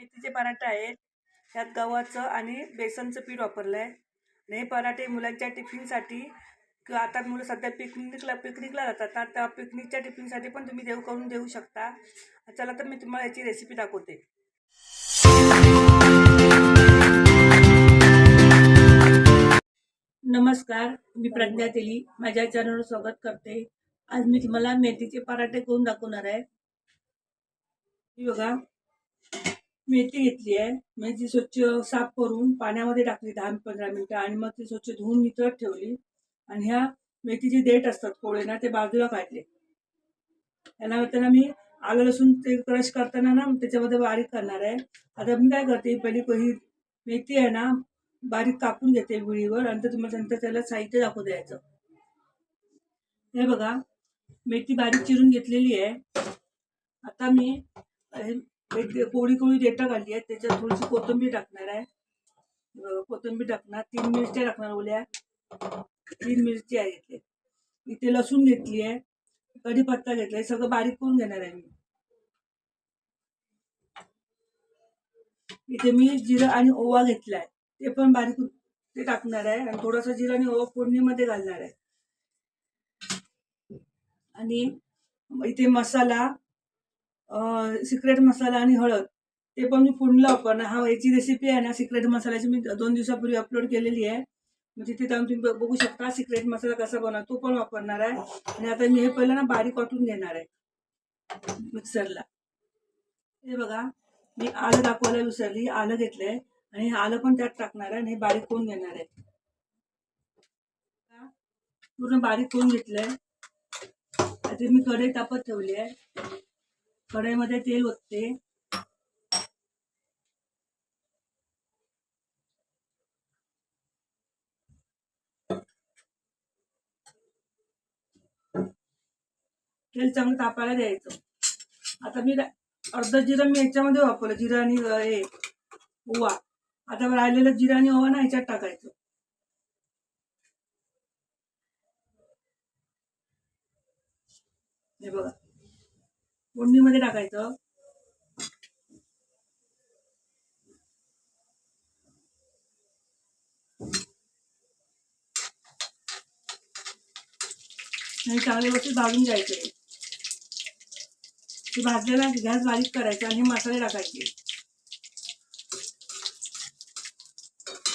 मेथीचे पराठे आहेत. त्यात गव्हाचं आणि बेसनचं पीठ वापरलं आहे आणि हे पराठे मुलांच्या टिफिनसाठी किंवा आता मुलं सध्या पिकनिकला पिकनिकला जातात. ना त्या पिकनिकच्या टिफिनसाठी पण तुम्ही देऊ करून देऊ शकता. चला तर मी तुम्हाला याची रेसिपी दाखवते. नमस्कार मी प्रज्ञा तेली. माझ्या चॅनलवर स्वागत करते. आज मी तुम्हाला मेथीचे पराठे करून दाखवणार आहे. बघा. मेथी घेतली आहे. मेथी स्वच्छ साफ करून पाण्यामध्ये टाकली दहा पंधरा मिनटं आणि मग ती स्वच्छ धुवून नितळत ठेवली. आणि ह्या मेथीचे देठ असतात कोळे ना ते बाजूला काढले. त्याला त्यांना मी आलं लसूण ते क्रश करताना ना त्याच्यामध्ये बारीक करणार आहे. आता मी काय करते पहिली पहिली मेथी आहे ना बारीक कापून घेते विळीवर आणि तर तुम्हाला नंतर त्याला साहित्य दाखवू द्यायचं. हे बघा मेथी बारीक चिरून घेतलेली आहे. आता मी हे एक कोळी कोळी देठं काढली आहे त्याच्यात थोडीशी कोथिंबीर टाकणार आहे. कोथिंबीर टाकणार. तीन मिरच्या टाकणार ओल्या. तीन मिरची आहे घेतली इथे लसूण घेतली आहे कढीपत्ता घेतलाय. सगळं बारीक करून घेणार आहे मी. इथे मी जिरं आणि ओवा घेतलाय. ते पण बारीक ते टाकणार आहे. आणि थोडासा जिरा आणि ओवा फोडणीमध्ये घालणार आहे. आणि इथे मसाला सिक्रेट मसाला आणि हळद. ते पण मी फोडणीला वापरणार. हा याची रेसिपी आहे ना सिक्रेट मसाल्याची मी दोन दिवसापूर्वी अपलोड केलेली आहे. म्हणजे तिथे जाऊन तुम्ही बघू शकता सिक्रेट मसाला कसा बनवतो तो पण वापरणार आहे. आणि आता मी हे पहिलं ना बारीक वाटून घेणार आहे मिक्सरला. हे बघा मी आलं दाखवायला विसरली आलं घेतलंय. आणि हे आलं पण त्यात टाकणार आहे आणि हे बारीक करून घेणार आहे. पूर्ण बारीक करून घेतलंय. आता मी कढई तापत ठेवली आहे. कढईमध्ये तेल ओतते. तेल चांगलं तापायला द्यायचं. आता मी अर्ध जिरं मी याच्यामध्ये वापरलं जिरा आणि हे ओवा. आता राहिलेलं जिरा आणि ओवा ना ह्याच्यात टाकायचं. हे बघा. फोडणीमध्ये टाकायचं. आणि चांगले वस्तू भाजून घ्यायचे. ते भाजलेला गॅस बारीक करायचा आणि मसाले टाकायचे.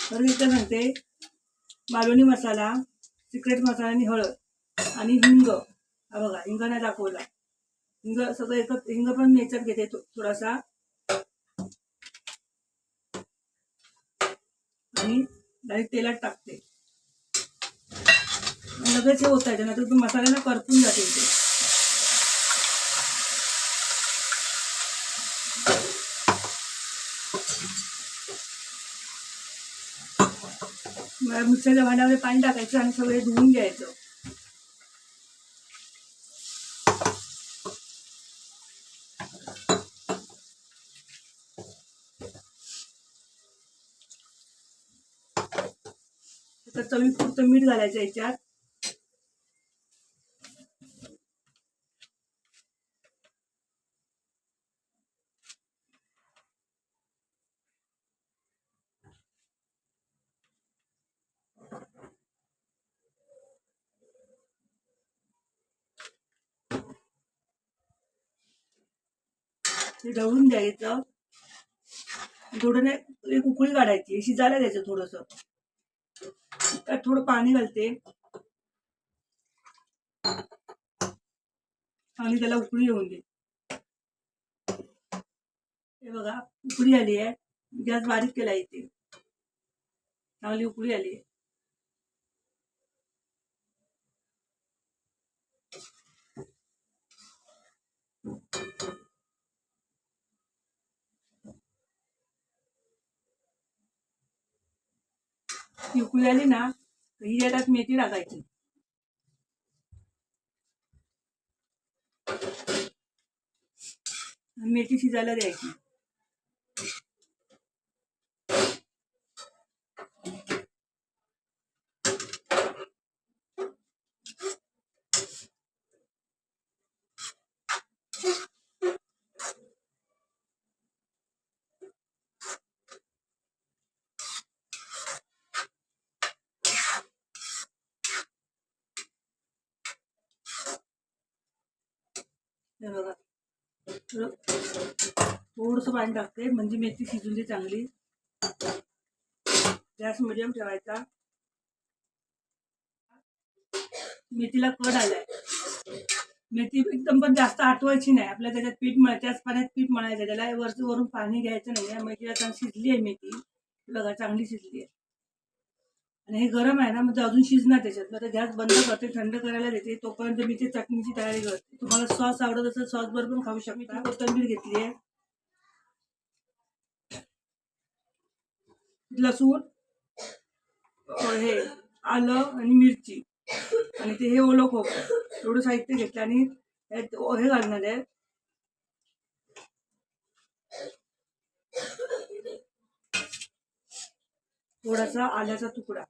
तर इथं सांगते मालवणी मसाला सिक्रेट मसाला आणि हळद आणि हिंग. हा बघा हिंग नाही दाखवला. हिंग सगळं एकत्र हिंग पण मी याच्यात घेते थोडासा. आणि डायरेक्ट तेलात टाकते. लगेच हे होतायचं नाही तर मसाल्याला मसाला ना करपून ते मिक्सरच्या भांड्यामध्ये पाणी टाकायचं आणि सगळे धुवून घ्यायचं. चवीपुरतं मीठ घालायचं याच्यात. ते ढवळून द्यायचं थोडं नाही एक उकळी काढायची. शिजायला द्यायचं थोडंसं. त्यात थोडं पाणी घालते. आणि त्याला उकळी येऊन दे. हे बघा उकळी आली आहे. गॅस बारीक केला इथे. चांगली उकळी आली आहे. ती उकळी आली ना ही याच्यात मेथी टाकायची. मेथी शिजायला द्यायची. बघा. थोडंसं पाणी टाकते म्हणजे मेथी शिजून दे चांगली. गॅस मिडियम ठेवायचा. मेथीला कड आलाय. मेथी एकदम पण जास्त आटवायची नाही. आपल्या त्याच्यात पीठ मळ त्याच पाण्यात पीठ मळायचं. त्याला वरती वरून पाणी घ्यायचं नाही. आहे मेथीला चांगली शिजली आहे मेथी. बघा चांगली शिजली आहे आणि हे गरम आहे ना म्हणजे अजून शिजणार त्याच्यात. मग गॅस बंद करते थंड करायला देते तोपर्यंत मी ते चटणीची तयारी करते. तुम्हाला सॉस आवडत असेल सॉस बरोबर पण खाऊ शकता. कोथिंबीर घेतली आहे. लसूण हे आलं आणि मिरची. आणि ते हे ओलं खोबरं. एवढं साहित्य घेतलं आणि हे घालणार आहे. थोडासा आल्याचा तुकडा.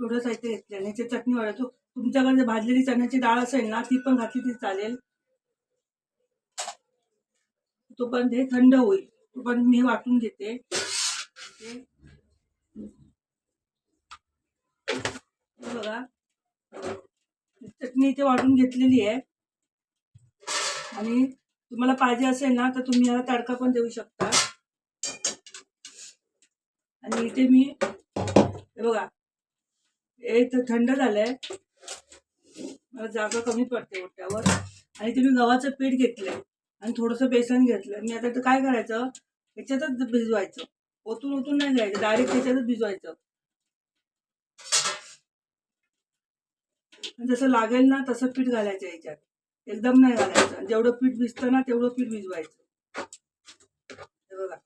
एवढं साहित्य घेतलं ते चटणी वाढवतो. तुमच्याकडे भाजलेली चण्याची डाळ असेल ना ती पण घातली तरी चालेल. तोपर्यंत हे थंड होईल. तोपर्यंत मी हे वाटून घेते. बघा. चटणी इथे वाटून घेतलेली आहे. आणि तुम्हाला पाहिजे असेल ना तर तुम्ही याला तडका पण देऊ शकता. आणि इथे मी हे बघा. हे तर थंड झालंय. मला जागा कमी पडते ओट्यावर. आणि तुम्ही गव्हाचं पीठ घेतलंय आणि थोडंसं बेसन घेतलं मी आता तर काय करायचं? ह्याच्यातच भिजवायचं. ओतून ओतून नाही घ्यायचं डायरेक्ट ह्याच्यातच भिजवायचं. आणि जसं लागेल ना तसं पीठ घालायचं याच्यात. एकदम नाही घालायचं. जेवढं पीठ भिजतं ना तेवढं पीठ भिजवायचं हे बघा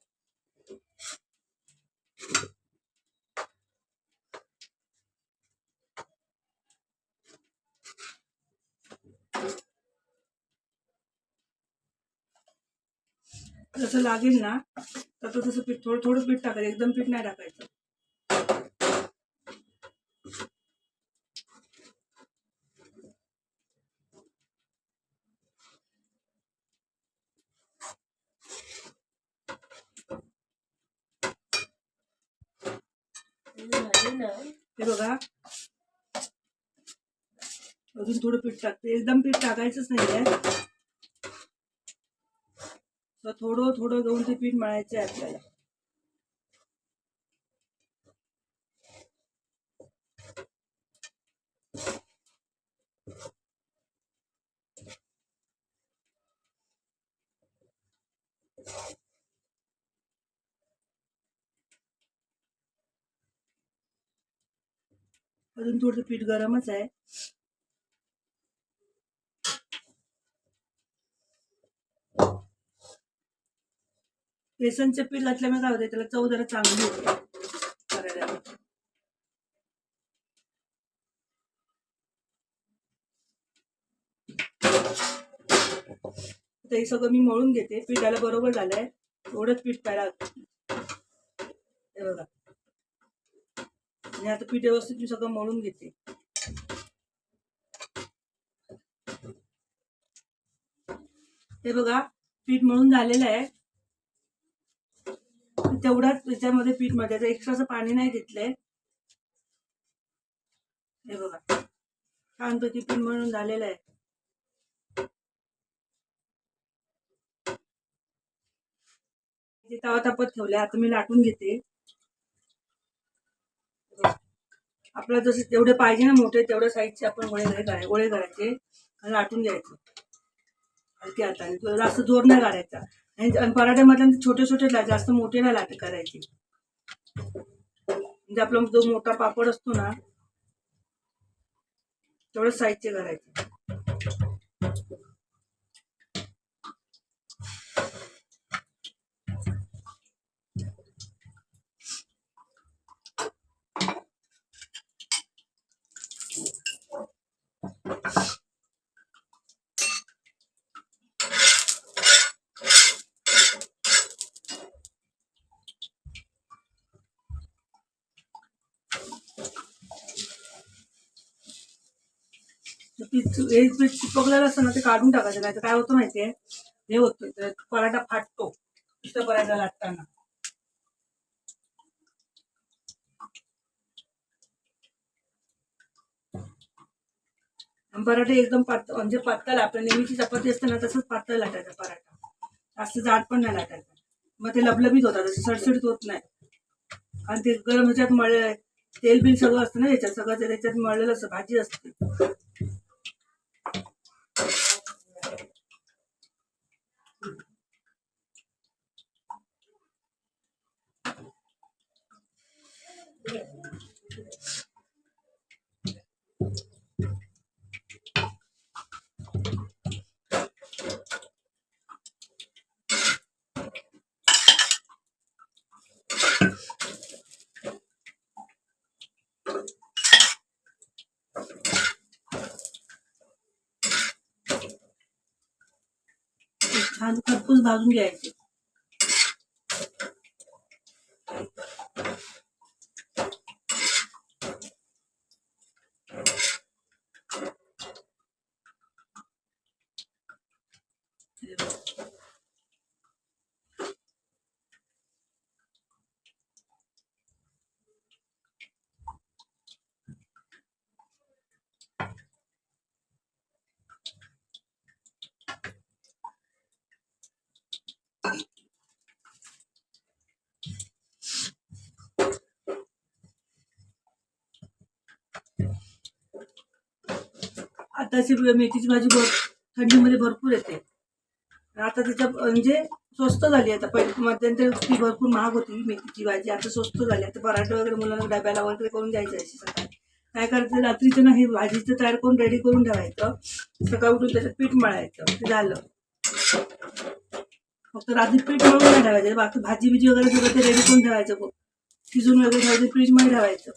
जसं लागेल ना तर तो तसं पीठ थोडं थोडं पीठ टाकायचं. एकदम पीठ नाही टाकायचं. हे बघा. अजून थोडं पीठ टाकते. एकदम पीठ टाकायचंच नाही आहे तर थोडं थोडं दोन ते पीठ मळायचं आहे आपल्याला. अजून थोडंसं पीठ गरमच आहे. बेसनचे पीठ घातल्यामुळे काय होते त्याला चव जरा चांगली होते. करायला आता हे सगळं मी मळून घेते. पिठाला बरोबर झालंय. एवढंच पीठ पाहिला हे बघा. आणि आता पीठ व्यवस्थित मी सगळं मळून घेते. हे बघा पीठ मळून झालेलं आहे. तेवढाच त्याच्यामध्ये पीठमध्ये एक्स्ट्राचं पाणी नाही घेतलंय. हे बघा. छानपैकी पीठ मळून झालेलं आहे. तवा तापत ठेवलाय. आता मी लाटून घेते. आपल्याला जसे जेवढे पाहिजे ना मोठे तेवढ्या साईजचे आपण गोळे करायचे गोळे करायचे आणि लाटून घ्यायचे. हलक्या हाताने. जास्त जोर नाही काढायचा. आणि पराठ्यामधल्या छोटे छोटे जास्त मोठे नाही लाट करायचे. म्हणजे आपला जो मोठा पापड असतो ना तेवढं साईजचे करायचे. हे पीठ चिपकलेलं असतं ना ते काढून टाकायचं नाही तर काय होतं माहितीये? हे होतं पराठा फाटतो नुसतं पराठा लाटताना. पराठे एकदम पातळ म्हणजे पातळ आपल्या नेहमीची चपाती असते ना तसंच पातळ लाटायचा पराठा. जास्त जाड पण नाही लाटायचा. मग ते लबलबीत होतात असे सडसडीत होत नाही. आणि ते गरम ह्याच्यात मळ तेल बिल सगळं असतं ना याच्यात सगळं त्याच्यात मळलेलं असतं भाजी असते. lazım gelecek. Evet. आताची मेथीची भाजी भर थंडीमध्ये भरपूर येते. आता त्याच्या म्हणजे स्वस्त झाली आता पहिले मध्यंतरी ती भरपूर महाग होती मेथीची भाजी आता स्वस्त झाली. आता पराठे वगैरे मुलांना डब्याला वगैरे करून द्यायचं अशी सकाळी. काय करायचं रात्रीचं ना हे भाजीचं तयार करून रेडी करून ठेवायचं. सकाळी उठून त्याचं पीठ मळायचं ते झालं. फक्त रात्री पीठ मळून नाही ठेवायचं बाकी भाजी बिजी वगैरे सगळं ते रेडी करून ठेवायचं. बघ शिजून वगैरे ठेवायचं फ्रीजमध्ये ठेवायचं.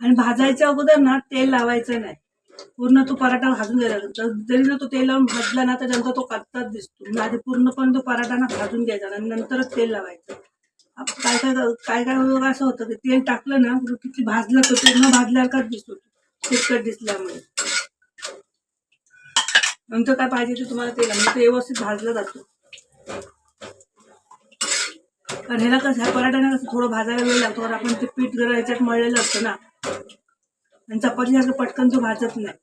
आणि भाजायच्या अगोदर ना तेल लावायचं नाही. पूर्ण तो पराठा भाजून घ्यायला जरी ना तो तेल लावून भाजला ना तर नंतर तो कच्चाच दिसतो. म्हणजे आधी पूर्णपणे तो पराठा ना भाजून घ्यायचा आणि नंतरच तेल लावायचं. काय काय काय काय वेळा असं होतं की तेल टाकलं ना किती भाजलं तर पूर्ण न भाजल्यासारखाच दिसतो. तिखट दिसल्यामुळे. नंतर काय पाहिजे ते तुम्हाला तेल म्हणजे ते व्यवस्थित भाजलं जातो. कारण ह्याला कसं ह्या पराठ्याला कसं थोडं भाजायला वेळ लागतो. कारण आपण ते पीठ जरा ह्याच्यात मळलेलं असतं ना. आणि चपाती सारखं पटकन तो भाजत नाही.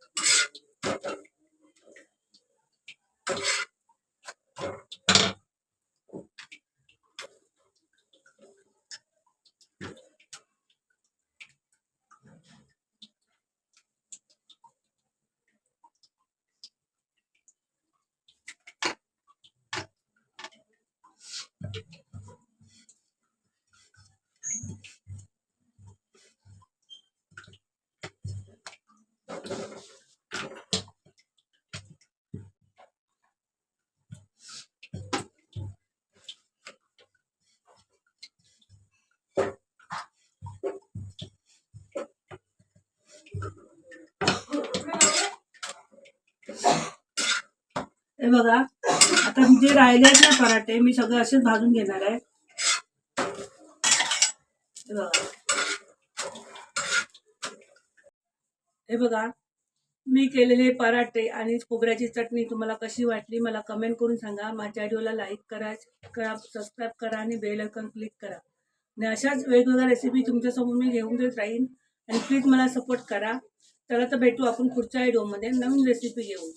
हे बघा. आता जे राहिले आहेत ना पराठे मी सगळे असेच भाजून घेणार आहे. हे बघा. हे बघा. मी केलेले पराठे आणि खोबऱ्याची चटणी तुम्हाला कशी वाटली मला कमेंट करून सांगा. माझ्या व्हिडिओला लाईक करा करा सबस्क्राईब करा आणि बेल आयकॉन क्लिक करा. आणि अशाच वेगवेगळ्या रेसिपी तुमच्यासमोर मी घेऊन देत राहीन. आणि प्लीज मला सपोर्ट करा. चला तर भेटू आपण पुढच्या व्हिडिओमध्ये नवीन रेसिपी घेऊन.